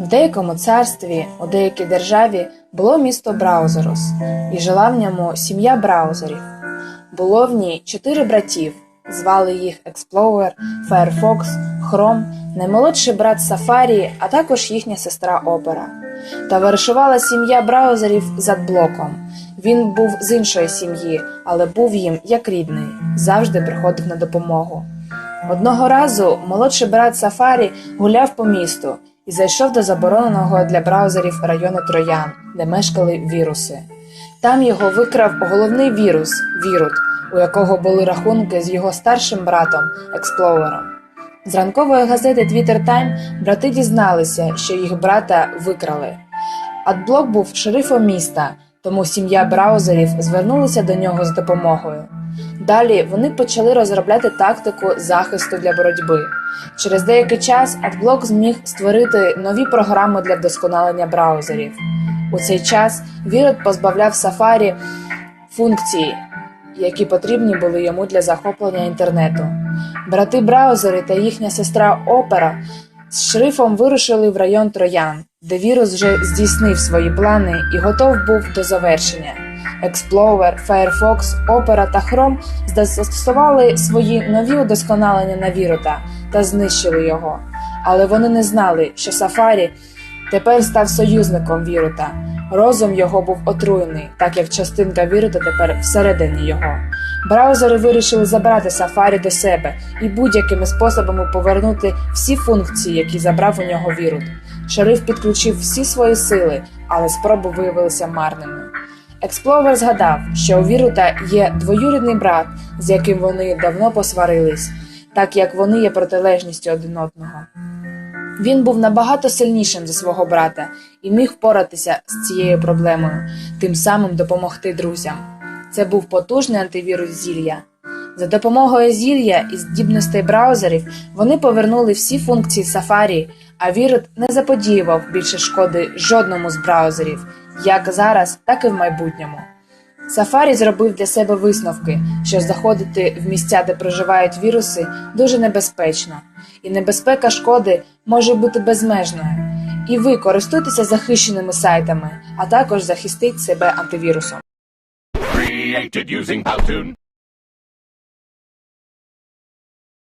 В деякому царстві, у деякій державі було місто Браузерус, і жила в ньому сім'я браузерів. Було в ній чотири братів, звали їх Експлоуер, Firefox, Chrome, наймолодший брат Сафарі, а також їхня сестра Опера. Товаришувала сім'я браузерів з адблоком. Він був з іншої сім'ї, але був їм як рідний, завжди приходив на допомогу. Одного разу молодший брат Сафарі гуляв по місту і зайшов до забороненого для браузерів району Троян, де мешкали віруси. Там його викрав головний вірус Вірут, у якого були рахунки з його старшим братом Експлоуером. З ранкової газети Twitter Time брати дізналися, що їх брата викрали. Адблок був шерифом міста, тому сім'я браузерів звернулася до нього з допомогою. Далі вони почали розробляти тактику захисту для боротьби. Через деякий час Adblock зміг створити нові програми для вдосконалення браузерів. У цей час Вірот позбавляв Safari функцій, які потрібні були йому для захоплення інтернету. Брати браузери та їхня сестра Опера з шрифом вирушили в район Троян, де вірус вже здійснив свої плани і готов був до завершення. Explorer, Firefox, Opera та Chrome застосували свої нові удосконалення на вірута та знищили його. Але вони не знали, що Safari тепер став союзником вірута. Розум його був отруєний, так як частинка вірута тепер всередині його. Браузери вирішили забрати Safari до себе і будь-якими способами повернути всі функції, які забрав у нього вірут. Шериф підключив всі свої сили, але спроби виявилися марними. Експловер згадав, що у Вірута є двоюрідний брат, з яким вони давно посварились, так як вони є протилежністю один одного. Він був набагато сильнішим за свого брата і міг впоратися з цією проблемою, тим самим допомогти друзям. Це був потужний антивірус зілля. За допомогою зілля і здібностей браузерів вони повернули всі функції Safari, а вірус не заподіював більше шкоди жодному з браузерів, як зараз, так і в майбутньому. Safari зробив для себе висновки, що заходити в місця, де проживають віруси, дуже небезпечно, і небезпека шкоди може бути безмежною. І ви користуйтеся захищеними сайтами, а також захистіть себе антивірусом.